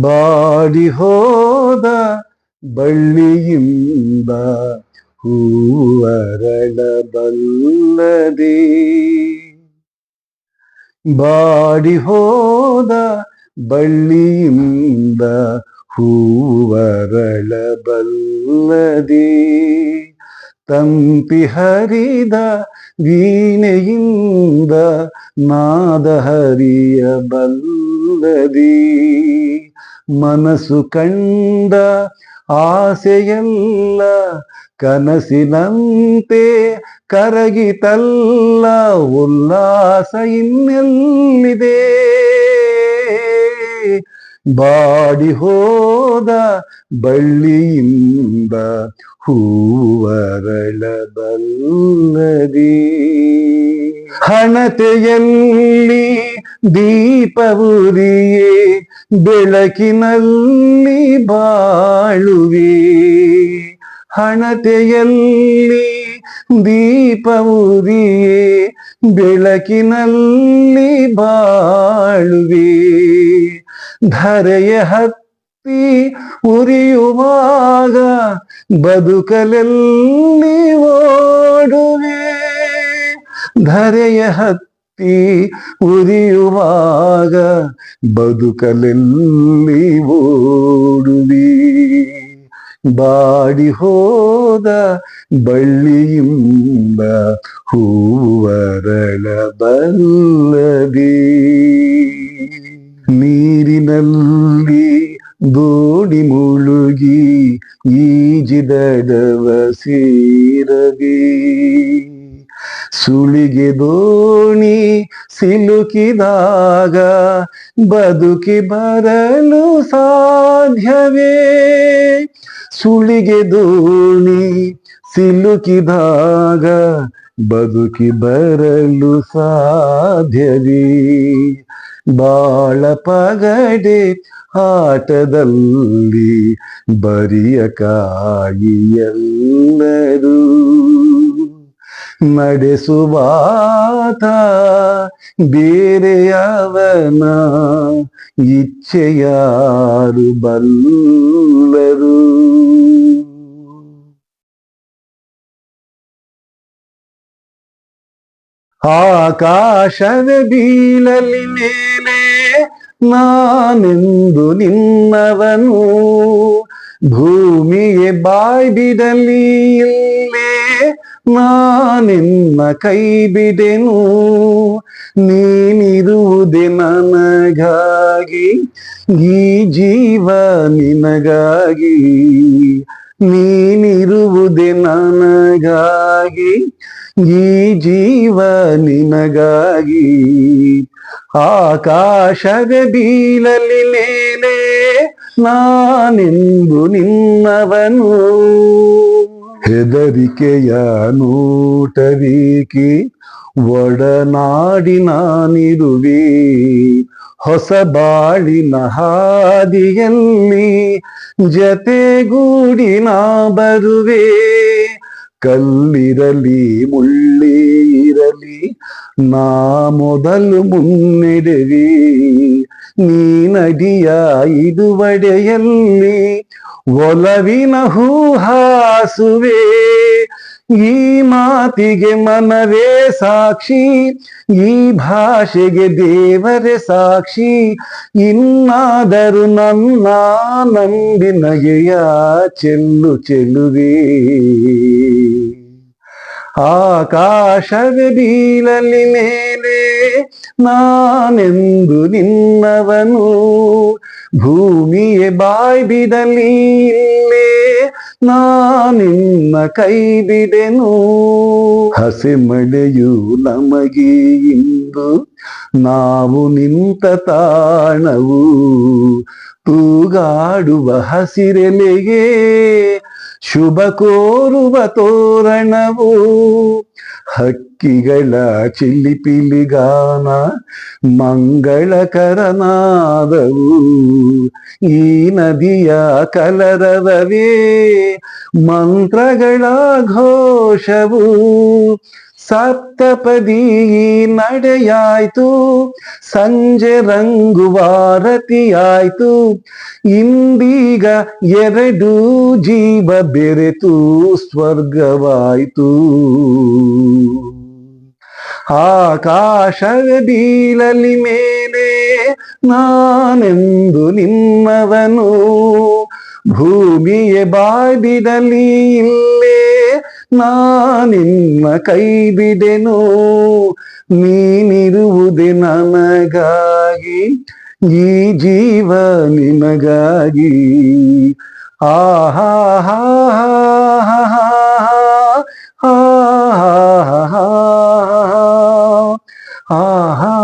Body ಹೋದ ಬಳ್ಳಿಯಿಂದ ಹೂವರಳಬಲ್ಲದೆ body ಹೋದ ಬಳ್ಳಿಯಿಂದ ಹೂವರಳಬಲ್ಲದೆ ತಂಪಿ ಹರಿದ ವೀಣೆಯಿಂದ ನಾದ ಹರಿಯಬಲ್ಲದಿ ಮನಸ್ಸು ಕಂಡ ಆಸೆಯಲ್ಲ ಕನಸಿನಂತೆ ಕರಗಿತಲ್ಲ ಉಲ್ಲಾಸ ಇನ್ನೆಲ್ಲಿದೆ? ಬಾಡಿ ಹೋದ ಬಳ್ಳಿಯಿಂದ ಹೂವರಳಬಲ್ಲದಿ ಹಣತೆಯಲ್ಲಿ ದೀಪವುರಿಯೇ ಬೆಳಕಿನಲ್ಲಿ ಬಾಳುವೆ. ಹಣತೆಯಲ್ಲಿ ದೀಪವುರಿಯೇ ಬೆಳಕಿನಲ್ಲಿ ಬಾಳುವೆ. ಧರೆಯ ಹತ್ತಿ ಉರಿಯುವಾಗ ಬದುಕಲಲ್ಲಿ ಓಡುವೆ. ಧರೆಯ ಹತ್ತಿ ಉರಿಯುವಾಗ ಬದುಕಲೆಲ್ಲಿ ಓಡುವಿ. ಬಾಡಿ ಹೋದ ಬಳ್ಳಿಯಿಂದ ಹೂವರಳಬಲ್ಲದಿ ನೀರಿನಲ್ಲಿ ಗೋಡಿ ಮುಳುಗಿ ಈಜಿದಡವ ಸೇರದೆ. ಸುಳಿಗೆ ದೋಣಿ ಸಿಲುಕಿದಾಗ ಬದುಕಿ ಬರಲು ಸಾಧ್ಯವೇ? ಸುಳಿಗೆ ದೋಣಿ ಸಿಲುಕಿದಾಗ ಬದುಕಿ ಬರಲು ಸಾಧ್ಯವೇ? ಬಾಳ ಪಗಡೆ ಆಟದಲ್ಲಿ ಬರಿಯ ಕಾಯಿಯೆಲ್ಲರೂ ನಡೆಸುವಾತ ಬೇರೆಯವನ ಇಚ್ಛೆಯಾರು ಬಲ್ಲರು ಆಕಾಶದ ಬೀಳಲಿ ಮೇಲೆ ನಾನೆಂದು ನಿನ್ನವನು ಭೂಮಿಗೆ ಬಾಯ್ ಬಿಡಲಿ ಇಲ್ಲೇ. ನಾನಿನ್ನ ಕೈ ಬಿಡೆನು, ನೀನಿರುವುದೇ ನನಗಾಗಿ, ಈ ಜೀವ ನಿನಗಾಗಿ. ನೀನಿರುವುದೆ ನನಗಾಗಿ, ಈ ಜೀವ ನಿನಗಾಗಿ. ಆಕಾಶದ ಬೀಳಲಿ ಮೇಲೆ ನಾನೆಂದು ನಿನ್ನವನು. ಹೆದರಿಕೆಯ ನೋಟವೀಕಿ ಒಡನಾಡಿನ ನಿರುವಿ ಹೊಸ ಬಾಳಿನ ಹಾದಿಯಲ್ಲಿ ಜತೆಗೂಡಿನ ಬರುವೆ. ಕಲ್ಲಿರಲಿ, ಮುಳ್ಳೇ ಇರಲಿ, ನಾ ಮೊದಲು ಮುನ್ನೆಡೆವಿ. ನೀ ನದಿಯ ಇದುವಡೆಯಲ್ಲಿ ಒಲವಿನ ಹೂ ಹಾಸುವೆ, ಈ ಮಾತಿಗೆ ಮನವೇ ಸಾಕ್ಷಿ, ಈ ಭಾಷೆಗೆ ದೇವರೇ ಸಾಕ್ಷಿ, ಇನ್ನಾದರೂ ನನ್ನ ನಂಬಿ ನಗೆಯ ಚೆಲ್ಲು ಚೆಲ್ಲುವೆ. ಆಕಾಶವೇ ಬೀಳಲಿ ಮೇಲೆ ನಾನೆಂದು ನಿನ್ನವನು? ಭೂಮಿಯೇ ಬಾಯ್ ಬಿಡಲಿ ಇಲ್ಲೇ ನಾನಿನ್ನ ಕೈ ಬಿಡೆನು? ಹಸೆ ಮಳೆಯು ನಮಗೆ ಇಂದು ನಾವು ನಿಂತ ತಾಣವು. ತೂಗಾಡುವ ಹಸಿರೆಲೆಗೆ ಶುಭ ಕೋರುವ ತೋರಣವು. ಹಕ್ಕಿಗಳ ಚಿಲಿಪಿಲಿಗಾನ ಮಂಗಳಕರನಾದವು. ಈ ನದಿಯ ಕಲರವವೇ ಮಂತ್ರಗಳ ಘೋಷವು. ಸಪ್ತಪದಿ ನಡೆಯಾಯ್ತು. ಸಂಜೆ ರಂಗುವಾರತಿಯಾಯ್ತು. ಇಂದೀಗ ಎರಡು ಜೀವ ಬೆರೆತು ಸ್ವರ್ಗವಾಯ್ತು. ಆಕಾಶ ಬೀಳಲಿ ಮೇಲೆ ನಾನೆಂದು ನಿನ್ನವನು ಭೂಮಿಯ ಬಾಡಿಡಲಿ ಇಲ್ಲೇ. ನಾನಿನ್ನ ಕೈ ಬಿಡೆನು ನೀನಿರುವುದೇ ನನಗಾಗಿ ಈ ಜೀವ ನಿನಗಾಗಿ ಆಹಾ ಆಹಾ ಹಾ ಹಾ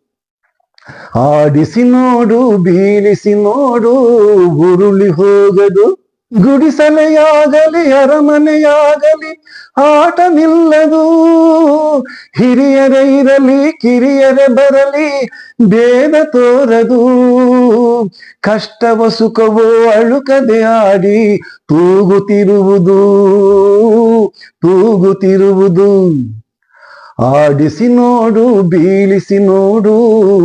ಆಡಿಸಿ ನೋಡು, ಬೀಳಿಸಿ ನೋಡು ಗುರುಳಿ ಹೋಗದು. ಗುಡಿಸಲೆಯಾಗಲಿ ಅರಮನೆಯಾಗಲಿ, ಆಟ ನಿಲ್ಲದು. ಹಿರಿಯರೇ ಇರಲಿ, ಕಿರಿಯರೇ ಬರಲಿ ಭೇದ ತೋರದು. ಕಷ್ಟವ, ಸುಖವೋ, ಅಳುಕದೆ ಆಡಿ ತೂಗುತ್ತಿರುವುದು ತೂಗುತ್ತಿರುವುದು. ಆಡಿಸಿ ನೋಡು, ಬೀಳಿಸಿ ನೋಡು,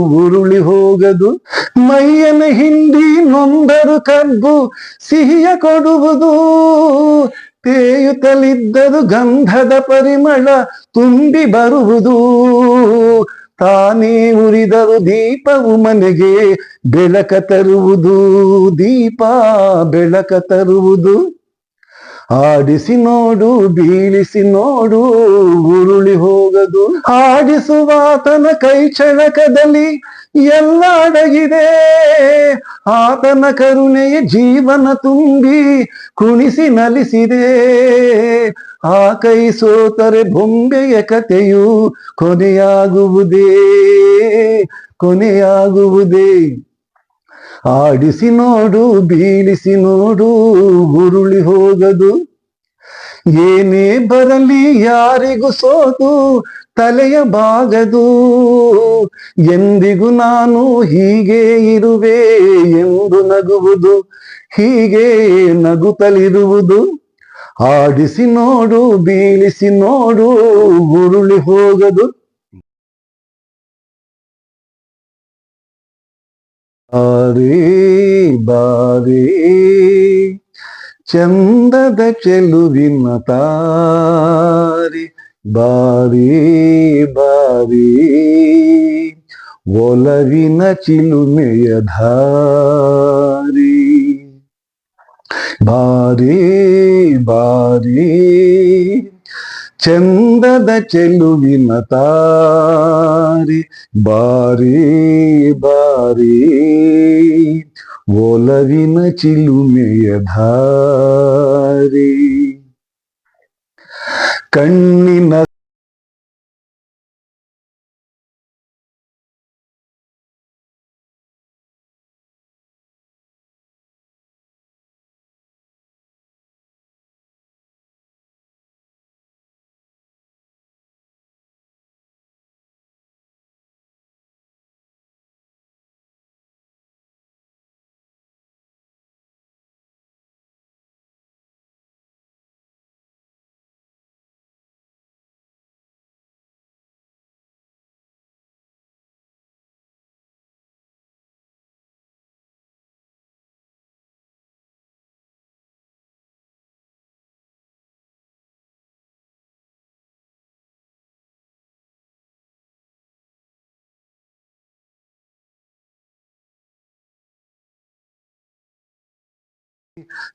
ಉರುಳಿ ಹೋಗದು. ಮೈಯನ ಹಿಂಡಿ ನೊಂದರು ಕಬ್ಬು ಸಿಹಿಯ ಕೊಡುವುದು. ತೇಯುತ್ತಲಿದ್ದರು ಗಂಧದ ಪರಿಮಳ, ತುಂಬಿ ಬರುವುದು. ತಾನೇ ಉರಿದರು ದೀಪವು ಮನೆಗೆ ಬೆಳಕ ತರುವುದು. ದೀಪ ಬೆಳಕ ತರುವುದು. ಆಡಿಸಿ ನೋಡು, ಬೀಳಿಸಿ ನೋಡು, ಉರುಳಿ ಹೋಗದು. ಆಡಿಸುವಾತನ ಕೈ ಚಳಕದಲ್ಲಿ ಎಲ್ಲ ಅಡಗಿದೆ. ಆತನ ಕರುಣೆಯ ಜೀವನ ತುಂಬಿ ಕುಣಿಸಿ ನಲಿಸಿದೆ. ಆ ಕೈ ಸೋತರೆ ಬೊಂಬೆಯ ಕಥೆಯು ಕೊನೆಯಾಗುವುದೇ ಕೊನೆಯಾಗುವುದೇ. ಆಡಿಸಿ ನೋಡು, ಬೀಳಿಸಿ ನೋಡು, ಉರುಳಿ ಹೋಗದು. ಏನೇ ಬರಲಿ ಯಾರಿಗೂ ಸೋದು, ತಲೆಯ ಬಾಗದು. ಎಂದಿಗೂ ನಾನು ಹೀಗೆ ಇರುವೆ ಎಂದು ನಗುವುದು, ಹೀಗೆ ನಗುತ್ತಲಿರುವುದು. ಆಡಿಸಿ ನೋಡು, ಬೀಳಿಸಿ ನೋಡು, ಉರುಳಿ ಹೋಗದು. ಬಾರೇ ಬಾರೇ ಚಂದದ ಚೆಲುವಿನ ತಾರೆ ಬಾರೇ ಬಾರೇ ಒಲವಿನ ಚಿಲುಮೆಯ ಧಾರಿ ಬಾರೇ ಬಾರೇ ಚಂದದ ಚೆಲುವಿನ ತಾರಿ ಬಾರಿ ಬಾರಿ ಒಲವಿನ ಚಿಲುಮೆಯ ಧಾರಿ. ಕಣ್ಣಿನ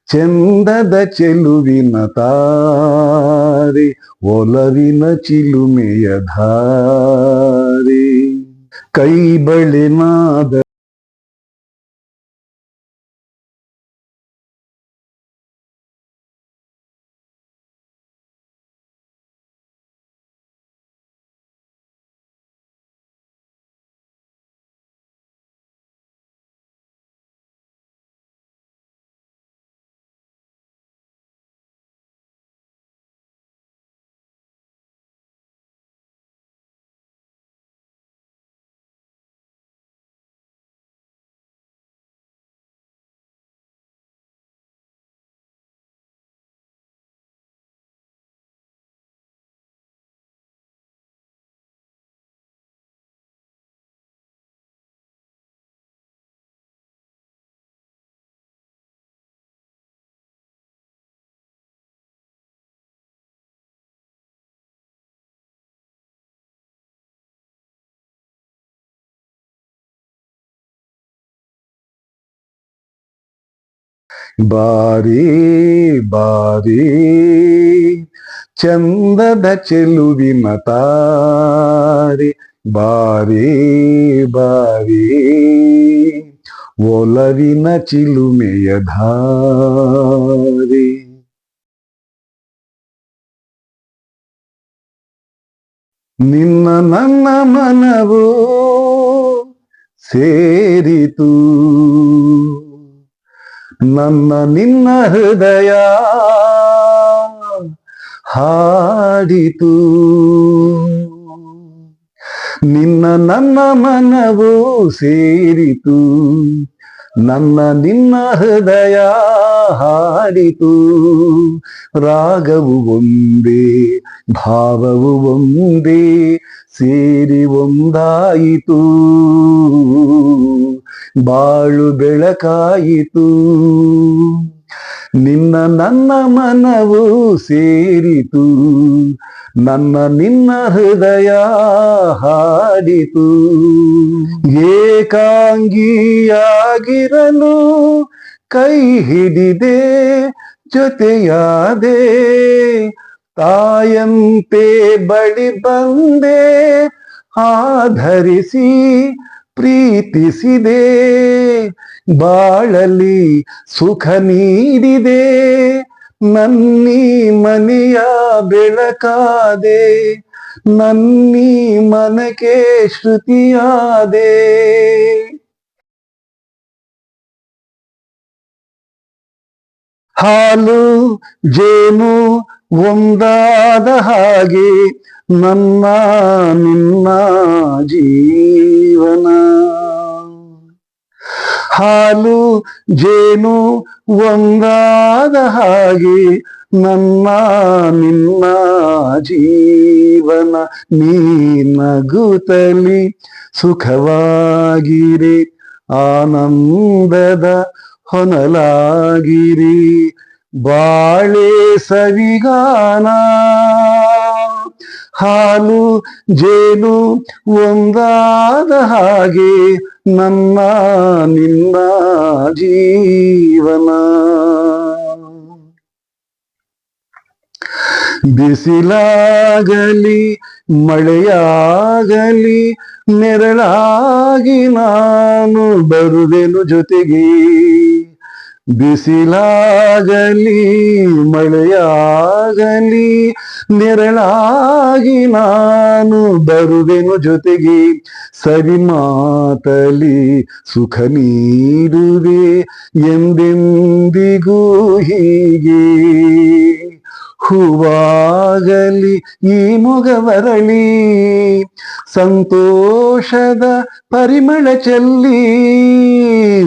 ಚಂದದ ಚೆಲುವಿನ ತಾರೆ ಒಲವಿನ ಚಿಲುಮೆಯ ಧಾರೆ. ಕೈ ಬಳೆನಾದ ಬಾರಿ ಬಾರಿ ಚಂದದ ಚೆಲುವಿನ ತಾರೆ ಬಾರಿ ಬಾರಿ ಒಲವಿನ ಚಿಲುಮೆಯ ಧಾರೆ ನಿನ್ನ ನನ್ನ ಮನವು ಸೇರಿತು ನನ್ನ ನಿನ್ನ ಹೃದಯ ಹಾಡಿತು. ನಿನ್ನ ನನ್ನ ಮನವು ಸೇರಿತು. ನನ್ನ ನಿನ್ನ ಹೃದಯ ಹಾಡಿತು. ರಾಗವು ಒಂದೇ ಭಾವವು ಒಂದೇ ಸೇರಿ ಒಂದಾಯಿತು. ಬಾಳು ಬೆಳಕಾಯಿತು. ನಿನ್ನ ನನ್ನ ಮನವು ಸೇರಿತು, ನನ್ನ ನಿನ್ನ ಹೃದಯ ಹಾಡಿತು. ಏಕಾಂಗಿಯಾಗಿರಲು ಕೈ ಹಿಡಿದೆ, ಜೊತೆಯಾದೆ ತಾಯಂತೆ ಬಳಿ ಬಂದೆ, ಆಧರಿಸಿ ಪ್ರೀತಿಸಿದೆ ಬಾಳಲಿ ಸುಖ ನೀಡಿದೆ ನನ್ನಿ ಮನೆಯ ಬೆಳಕಾದೆ ನನ್ನಿ ಮನಕ್ಕೆ ಶ್ರುತಿಯಾದೆ. ಹಾಲು ಜೇನು ಒಂದಾದ ಹಾಗೆ ನನ್ನ ನಿನ್ನ ಜೀವನ. ಹಾಲು ಜೇನು ಒಂದಾದ ಹಾಗೆ ನನ್ನ ನಿನ್ನ ಜೀವನ. ನೀ ನಗುತ್ತಲಿ ಸುಖವಾಗಿರಿ, ಆನಂದದ ಹೊನಲಾಗಿರಿ. ಬಾಳೆ ಸವಿಗಾನ, ಹಾಲು ಜೇನು ಒಂದಾದ ಹಾಗೆ ನನ್ನ ನಿನ್ನ ಜೀವನ. ಬಿಸಿಲಾಗಲಿ, ಮಳೆಯಾಗಲಿ, ನೆರಳಾಗಿ ನಾನು ಬರುವೆನು ಜೊತೆಗೆ. ಬಿಸಿಲಾಗಲಿ, ಮಳೆಯಾಗಲಿ, ನೆರಳಾಗಿ ನಾನು ಬರುವೆನು ಜೊತೆಗೆ. ಸರಿ ಮಾತಲಿ ಸುಖ ನೀಡುವೆ ಎಂದೆಂದಿಗೂ ಹೀಗೆ. ಹೂವಾಗಲಿ ಈ ಮೊಗವರಳಿ ಸಂತೋಷದ ಪರಿಮಳ ಚೆಲ್ಲಿ.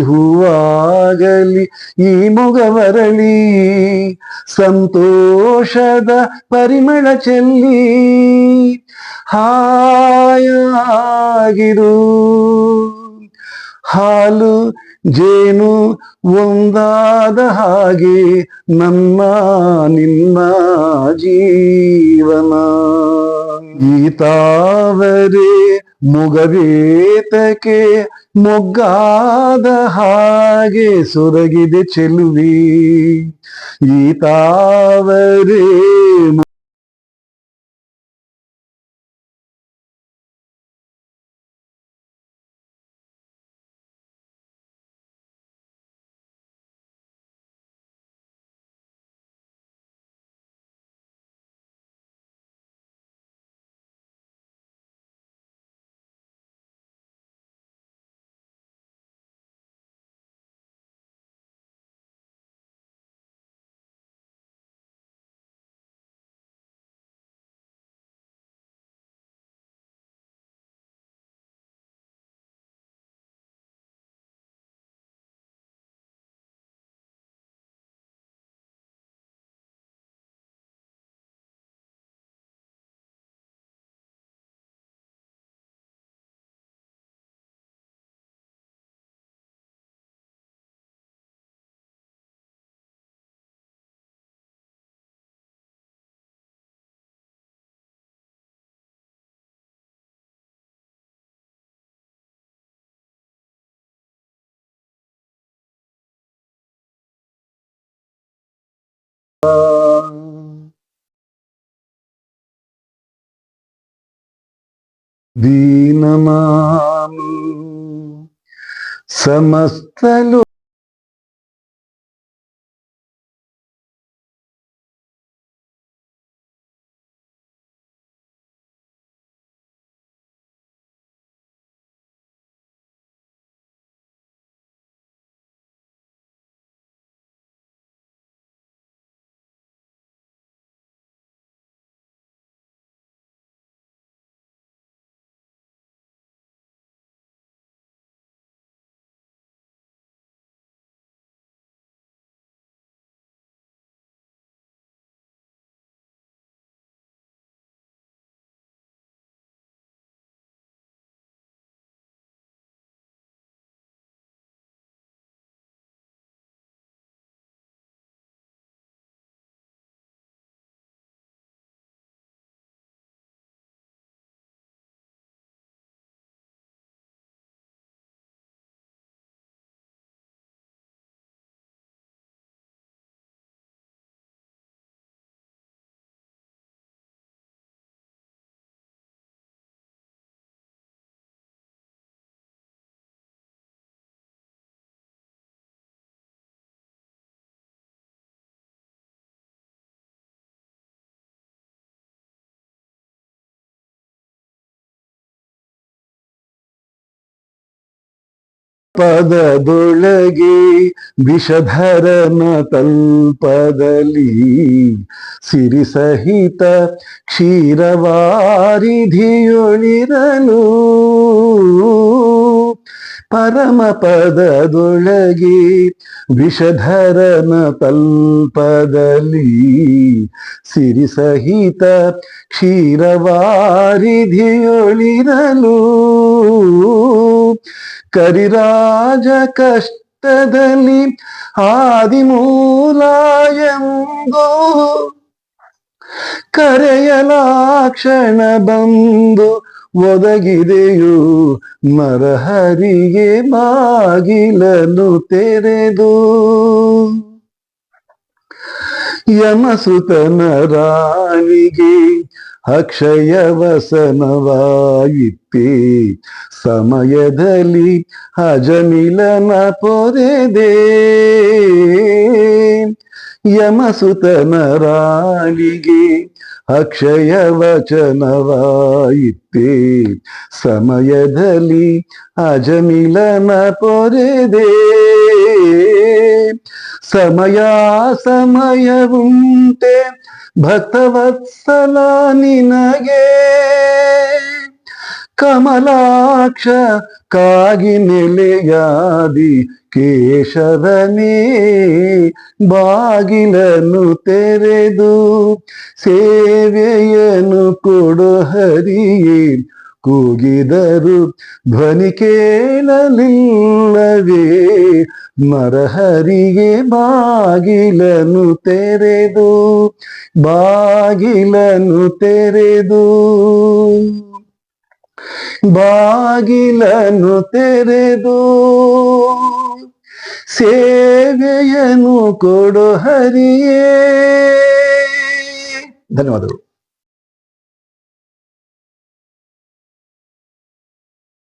ಹೂವಾಗಲಿ ಈ ಮುಗವರಲಿ ಸಂತೋಷದ ಪರಿಮಳ ಚೆಲ್ಲಿ ಹಾಯಾಗಿರು. ಹಾಲು ಜೇನು ಒಂದಾದ ಹಾಗೆ ನಮ್ಮ ನಿನ್ನ ಜೀವನ. ಗೀತಾವರೇ ಮುಗವೇತಕ್ಕೆ ಮೊಗ್ಗಾದ ಹಾಗೆ ಸೊರಗಿದೆ ಚೆಲುವಿ. ಗೀತಾವರೇ दीनमामि समस्तलो ಪದದೊಳಗೆ ವಿಷಧರನ ತಲ್ಪದಲ್ಲಿ ಸಿರಿ ಸಹಿತ ಕ್ಷೀರವಾರಿಧಿಯೊಳಿರನು ಪರಮ ಪದದೊಳಗೆ ವಿಷಧರನ ತಲ್ಪದಲ್ಲಿ ಸಿರಿ ಸಹಿತ ಕ್ಷೀರವಾರಿಧಿಯೊಳಿರಲು ಕರಿರಾಜ ಕಷ್ಟದಲ್ಲಿ ಆದಿಮೂಲಾಯಂಗೋ ಕರೆಯಲಾಕ್ಷಣ ಬಂದು ಒದಗಿದೆಯೂ ಮರಹರಿಗೆ ಬಾಗಿಲನ್ನು ತೆರೆದು. ಯಮಸುತನ ರಾಣಿಗೆ ಅಕ್ಷಯ ವಸನವಾಯಿತೆ ಸಮಯದಲ್ಲಿ ಅಜಮಿಲನ ಪೊರೆದೆ ಯಮಸುತನ ರಾಣಿಗೆ ಅಕ್ಷಯ ವಚನವಾಯಿತೆ ಸಮಯದಲ್ಲಿ ಅಜಮಿಲನ ಪೊರೆದೆ ಸಮಯ ಸಮಯವುಂಟೆ ಭಕ್ತವತ್ಸಲ ನಿನಗೆ ಕಮಲಾಕ್ಷ ಕಾಗಿ ನೆಲೆಯಾದಿ ಕೇಶವನೇ ಬಾಗಿಲನ್ನು ತೆರೆದು ಸೇವೆಯನ್ನು ಕೊಡು ಹರಿಯೇ. ಕೂಗಿದರು ಧ್ವನಿ ಕೇಳಲಿಲ್ಲವೇ? ನರಹರಿಗೆ ಬಾಗಿಲನು ತೆರೆದು ಬಾಗಿಲನು ತೆರೆದು. ಬಾಗಿಲನು ತೆರೆದು ಸೇವೆಯನ್ನು ಕೊಡು ಹರಿಯೇ. ಧನ್ಯವಾದಗಳು.